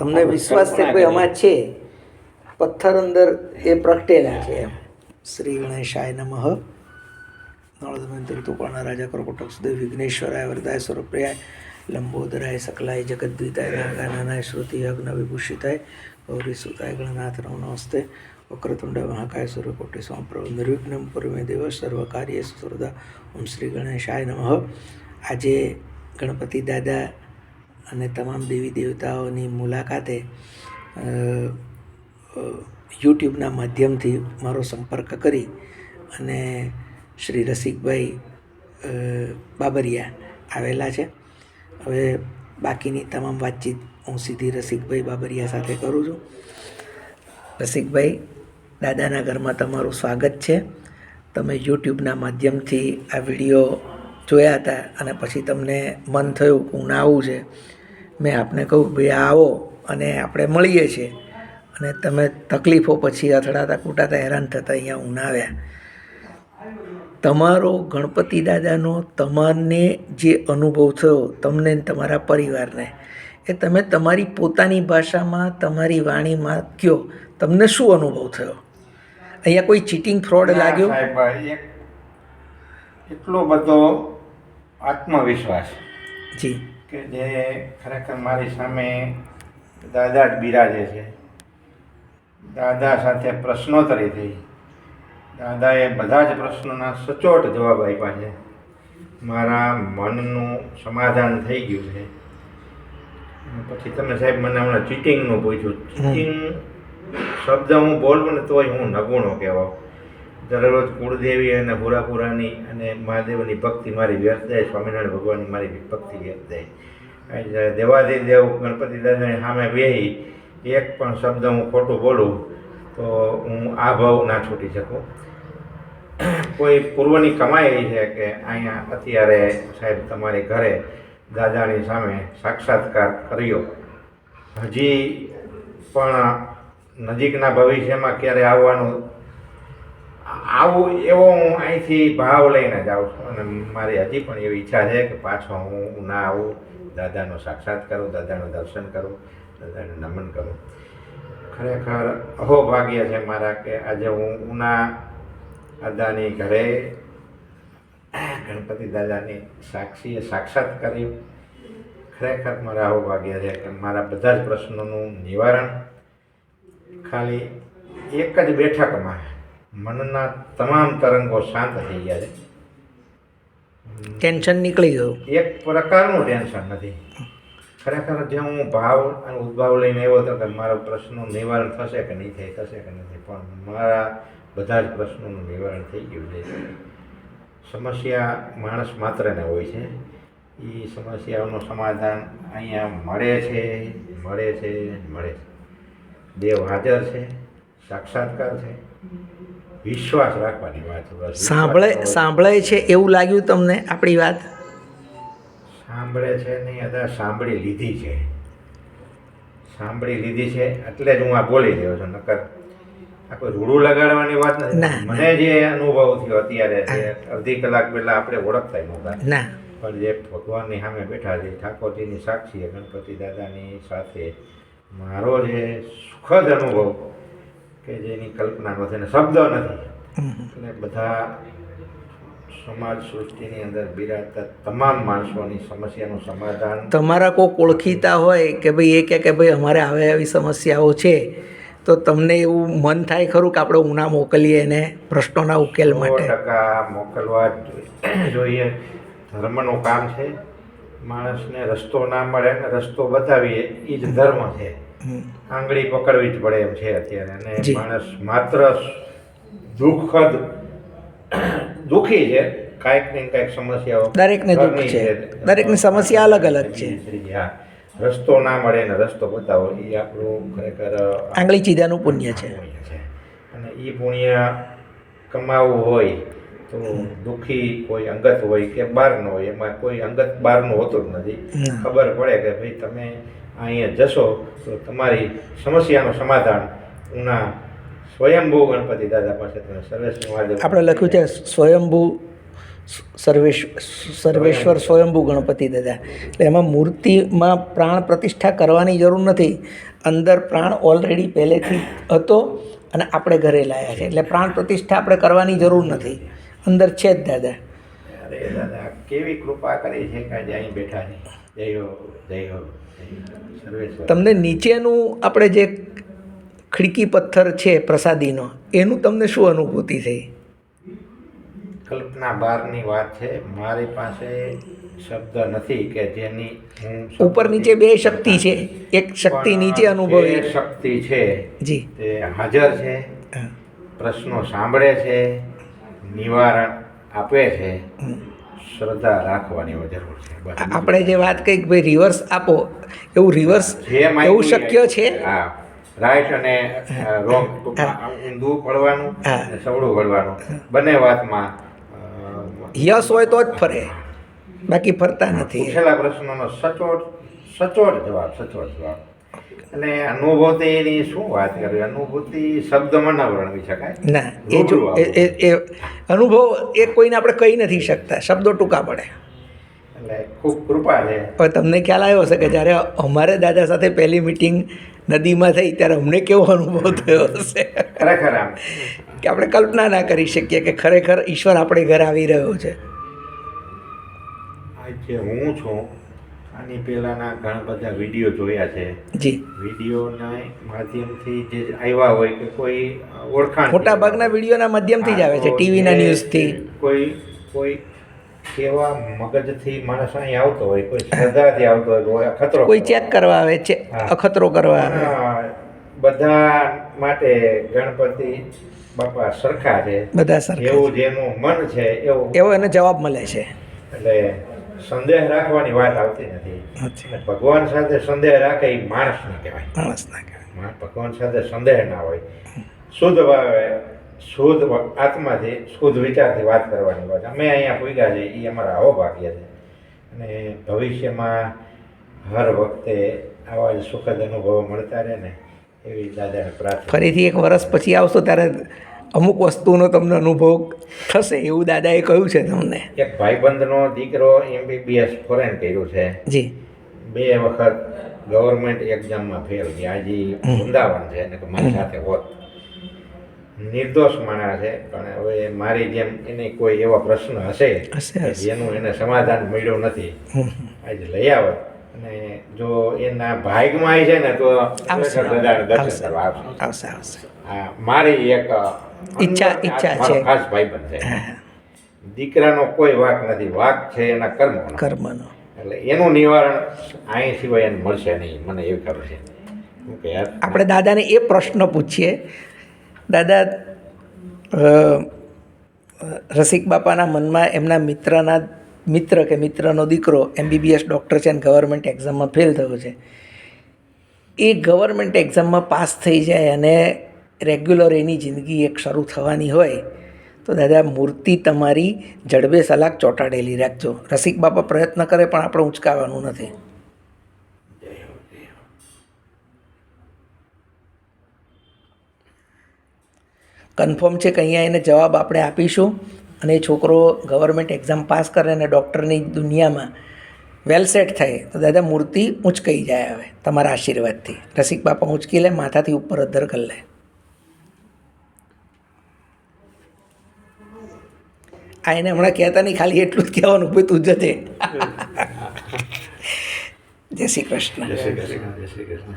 તમને વિશ્વાસ છે કોઈ આમાં છે? પથ્થર અંદર એ પ્રગટેલા છે એમ. શ્રી ગણેશાય નમઃ. નળદમંત્ર તુપાણા રાજા કરકોટક સુદેવ વિઘ્નેશ્વરાય વરદાય સ્વરૂપ્રિયાય લંબોદરાય સકલાય જગદ્વિતાય નાગાનાનાય શ્રુતિ યજ્ઞ વિભૂષિતાય ગૌરી સુતાય ગણનાથ નમો નમસ્તે વક્રતુંડ મહાકાય સૂર્યકોટી સ્વાપ્રભ નિર્વિઘ્નમ પૂર્વે દેવ સર્વ કાર્ય સુરદા ઓમ શ્રી ગણેશાય નમઃ. આજે ગણપતિ દાદા અને તમામ દેવી દેવતાઓની મુલાકાતે યુટ્યુબના માધ્યમથી મારો સંપર્ક કરી અને શ્રી રસિકભાઈ બાબરિયા આવેલા છે. હવે બાકીની તમામ વાતચીત હું સીધી રસિકભાઈ બાબરિયા સાથે કરું છું. રસિકભાઈ, દાદાના ઘરમાં તમારું સ્વાગત છે. તમે યુટ્યુબના માધ્યમથી આ વીડિયો જોયા હતા અને પછી તમને મન થયું કે હું આવું છે. મેં આપને કહું ભાઈ આવો અને આપણે મળીએ છીએ. અને તમે તકલીફો પછી અથડાતા કૂટાતા હેરાન થતા અહીંયા ઉનાવ્યા. તમારો ગણપતિ દાદાનો તમારને જે અનુભવ થયો તમને તમારા પરિવારને એ તમે તમારી પોતાની ભાષામાં તમારી વાણીમાં કયો તમને શું અનુભવ થયો? અહીંયા કોઈ ચીટિંગ ફ્રોડ લાગ્યો? એટલો બધો આત્મવિશ્વાસ. જી. કે જે ખરેખર મારી સામે દાદા જ બિરાજે છે. દાદા સાથે પ્રશ્નોત્તરી થઈ. દાદાએ બધા જ પ્રશ્નોના સચોટ જવાબ આપ્યા છે. મારા મનનું સમાધાન થઈ ગયું છે. પછી તમે સાહેબ મને હમણાં ચીટિંગનું પૂછ્યું. ચીટિંગ શબ્દ હું બોલું ને તોય હું નગુણો કહેવો દરરોજ કુળદેવી અને પુરાપુરાની અને મહાદેવની ભક્તિ મારી વ્યર્થ જાય, સ્વામિનારાયણ ભગવાનની મારી ભક્તિ વ્યર્થ જાય. દેવાધિદેવ ગણપતિ દાદાની સામે બેહી, એક પણ શબ્દ હું ખોટું બોલું, તો હું આ ભાવ ના છૂટી શકું. કોઈ પૂર્વની કમાઈ એવી છે કે અહીંયા અત્યારે સાહેબ તમારી ઘરે દાદાની સામે સાક્ષાત્કાર કર્યો. હજી પણ નજીકના ભવિષ્યમાં ક્યારે આવવાનું આવું એવો હું અહીંથી ભાવ લઈને જાઉં છું. અને મારી હજી પણ એવી ઈચ્છા છે કે પાછો હું ના આવું, દાદાનો સાક્ષાત કરું, દાદાનું દર્શન કરું, દાદાને નમન કરું. ખરેખર અહોભાગ્ય છે મારા કે આજે હું ઉના દાદાની ઘરે ગણપતિ દાદાની સાક્ષીએ સાક્ષાત કરી ખરેખર મારા અહોભાગ્ય છે કે મારા બધા જ પ્રશ્નોનું નિવારણ ખાલી એક જ બેઠકમાં મનના તમામ તરંગો શાંત થઈ ગયા છે. ટેન્શન નીકળી ગયું. એક પ્રકારનું ટેન્શન નથી. ખરેખર જે હું ભાવ અને ઉદ્ભાવ લઈને આવ્યો હતો કે મારા પ્રશ્નનું નિવારણ થશે કે નહીં થાય થશે કે નથી પણ મારા બધા જ પ્રશ્નોનું નિવારણ થઈ ગયું છે. સમસ્યા માણસ માત્રને હોય છે. એ સમસ્યાઓનું સમાધાન અહીંયા મળે છે મળે છે મળે છે. દેવ હાજર છે સાક્ષાત્કાર છે. વિશ્વાસ રાખવાની વાત સાંભળે સાંભળે છે એવું લાગ્યું તમને આપણી વાત? સાંભળે છે નહીં અદા સાંભળી લીધી છે. સાંભળી લીધી છે એટલે જ હું આ બોલી રહ્યો છું નકર આ કોઈ રૂડું લગાડવાની વાત નથી. મને જે અનુભવ થયો અત્યારે અડધી કલાક પહેલા આપણે ઓળખતા નહોતા ના. પણ જે ભગવાનની સામે બેઠા છે ઠાકોરજીની સાક્ષી ગણપતિ દાદાની સાથે મારો જે સુખદ અનુભવ કે જેની કલ્પના નથી અને શબ્દ નથી. અને એટલે બધા સમાજ સૃષ્ટિની અંદર બિરાજતા તમામ માણસોની સમસ્યાનું સમાધાન. તમારા કોઈક ઓળખીતા હોય કે ભાઈ એ કહે કે ભાઈ અમારે આવે આવી સમસ્યાઓ છે તો તમને એવું મન થાય ખરું કે આપણે ઉના મોકલીએ એને પ્રશ્નોના ઉકેલ માટે? ટકા મોકલવા જ જોઈએ- ધર્મનું કામ છે. માણસને રસ્તો ના મળે ને રસ્તો બતાવીએ એ જ ધર્મ છે. આંગળી પકડવી જ પડે એમ છે અત્યારે. અને માણસ માત્ર દુઃખદ દુઃખી છે. કાંઈક ને કાંઈક સમસ્યાઓ દરેકને દુઃખ છે. દરેકની સમસ્યા અલગ અલગ છે. હા. રસ્તો ના મળે ને રસ્તો બતાવો. એ આપણું ખરેખર આંગળી ચીધાનું પુણ્ય છે. અને એ પુણ્ય કમાવવું હોય તો દુઃખી કોઈ અંગત હોય કે બહારનો હોય. એમાં કોઈ અંગત બહારનું હોતું જ નથી. ખબર પડે કે ભાઈ તમે અહીંયા જશો તો તમારી સમસ્યાનું સમાધાન ઉના સ્વયંભૂ ગણપતિ દાદા પાસે તમે સર્વેશ્વર આપણે લખ્યું છે સ્વયંભૂ સર્વેશ સર્વેશ્વર સ્વયંભૂ. ગણપતિ દાદા. એટલે એમાં મૂર્તિમાં પ્રાણ પ્રતિષ્ઠા કરવાની જરૂર નથી. અંદર પ્રાણ ઓલરેડી પહેલેથી હતો અને આપણે ઘરે લાવ્યા છે. એટલે પ્રાણ પ્રતિષ્ઠા આપણે કરવાની જરૂર નથી. અંદર છે જ દાદા. અરે દાદા કેવી કૃપા કરી છે કે અહીં બેઠા છે. જય હો જય હો. સર્વેશ્વર તમને નીચેનું આપણે જે ખીડકી પથ્થર છે પ્રસાદીનો એનું તમને શું અનુભૂતિ થઈ કલ્પના બહારની વાત છે મારી પાસે શબ્દ નથી કે જેની ઉપર નીચે બે શક્તિ છે. એક શક્તિ નીચે અનુભવી. શક્તિ છે જી. તે હાજર છે પ્રશ્નો સાંભળે છે નિવારણ આપે છે. શ્રદ્ધા રાખવાની જરૂર છે. આપણે જે વાત કહી ભાઈ રિવર્સ આપો એવું રિવર્સ એવું શક્ય છે? હા રાઈટ અને રોંગ ઊંધું પડવાનું સવડું પડવાનું. બંને વાતમાં યસ હોય તો જ ફરે. બાકી ફરતા નથી. પૂછેલા પ્રશ્નોનો સચોટ સચોટ જવાબ સચોટ જવાબ. અને અનુભૂતિની શું વાત કરવી? અનુભૂતિ શબ્દમાં ના વર્ણવી શકાય. ના એ જો એ- અનુભવ એ કોઈને આપણે કહી નથી શકતા. શબ્દો ટૂંકા પડે. એટલે ખૂબ કૃપા છે. હવે તમને ખ્યાલ આવ્યો હશે કે જ્યારે અમારે દાદા સાથે પહેલી મિટિંગ નદીમાં થઈ ત્યારે અમને કેવો અનુભવ થયો હશે? ખરેખર આમ. કે આપણે કલ્પના ના કરી શકીએ કે ખરેખર ઈશ્વર આપણે ઘરે આવી રહ્યો છે. જે હું છું આની પહેલાંના ઘણા બધા વીડિયો જોયા છે. જી. વિડીયોના માધ્યમથી જે આવ્યા હોય કે કોઈ ઓળખાણ મોટા ભાગના વિડીયોના માધ્યમથી જ આવે છે ટીવીના ન્યૂઝથી. કોઈ કોઈ કેવા મગજથી માણસ અહીં આવતો હોય કોઈ શ્રદ્ધાથી આવતો હોય કોઈ અખતરો કોઈ ચેક કરવા આવે છે અખતરો કરવા આવે. બધા માટે ગણપતિ બાપા સરખા છે. બધા સરખા એવું જેનું મન છે એવું. એવો એને જવાબ મળે છે. એટલે સંદેહ રાખવાની વાત આવતી નથી. ભગવાન સાથે સંદેહ રાખે એ માણસ ના કહેવાય. માણસ ના કહેવાય. ભગવાન સાથે સંદેહ ના હોય. શુદ્ધ ભાવે શુદ્ધ આત્માથી શુદ્ધ વિચારથી વાત કરવાની વાત. અમે અહીંયા પૂગ્યા છે એ અમારા આવો ભાગ્ય છે. અને ભવિષ્યમાં હર વખતે આવા જ સુખદ અનુભવો મળતા રહે ને એવી દાદાને પ્રાર્થના. ફરીથી એક વર્ષ પછી આવશો ત્યારે અમુક વસ્તુનો તમને અનુભવ થશે એવું દાદાએ કહ્યું છે તમને. એક ભાઈબંધનો દીકરો એમબીબીએસ ફોરેન કર્યું છે. જી. બે વખત ગવર્મેન્ટ એક્ઝામમાં ફેલ ગયા. હજી વૃંદાવન છે ને કે મારી સાથે હોત. નિર્દોષ માણસ છે પણ હવે મારી જેમ એને કોઈ એવો પ્રશ્ન હશે. જેનું એને સમાધાન મળ્યું નથી આજે લઈ આવત. અને જો એના ભાગમાં આવી છે ને તો આવશે આવશે. આ મારી એક ઈચ્છા- ઈચ્છા છે. ખાસ ભાઈ બંધ દીકરાનો કોઈ વાક નથી. વાક છે એના કર્મનો. કર્મનો. એટલે એનું નિવારણ અહીં સિવાય એને મળશે નહીં. મને એવી ખબર છે. આપણે દાદાને એ પ્રશ્ન પૂછીએ. દાદા રસિક બાપાના મનમાં એમના મિત્રના મિત્ર કે મિત્રનો દીકરો એમબીબીએસ ડૉક્ટર છે અને ગવર્મેન્ટ એક્ઝામમાં ફેલ થયો છે. એ ગવર્મેન્ટ એક્ઝામમાં પાસ થઈ જાય અને રેગ્યુલર એની જિંદગી એક શરૂ થવાની હોય, તો દાદા મૂર્તિ તમારી જડબે સલાક ચોંટાડેલી રાખજો. રસિક બાપા પ્રયત્ન કરે પણ આપણે ઉંચકાવાનું નથી. કન્ફર્મ છે કે અહીંયા એને જવાબ આપણે આપીશું અને એ છોકરો ગવર્મેન્ટ એક્ઝામ પાસ કરે અને ડૉક્ટરની દુનિયામાં વેલ સેટ થાય, તો દાદા મૂર્તિ ઉંચકાઈ જાય હવે તમારા આશીર્વાદથી. રસિક બાપા ઉંચકી લે, માથાથી ઉપર અધર કરી લે. આ એને હમણાં કહેતા નહીં ખાલી એટલું જ કહેવાનું ભાઈ તું જતે જય શ્રી કૃષ્ણ. જય શ્રી કૃષ્ણ જય શ્રી કૃષ્ણ.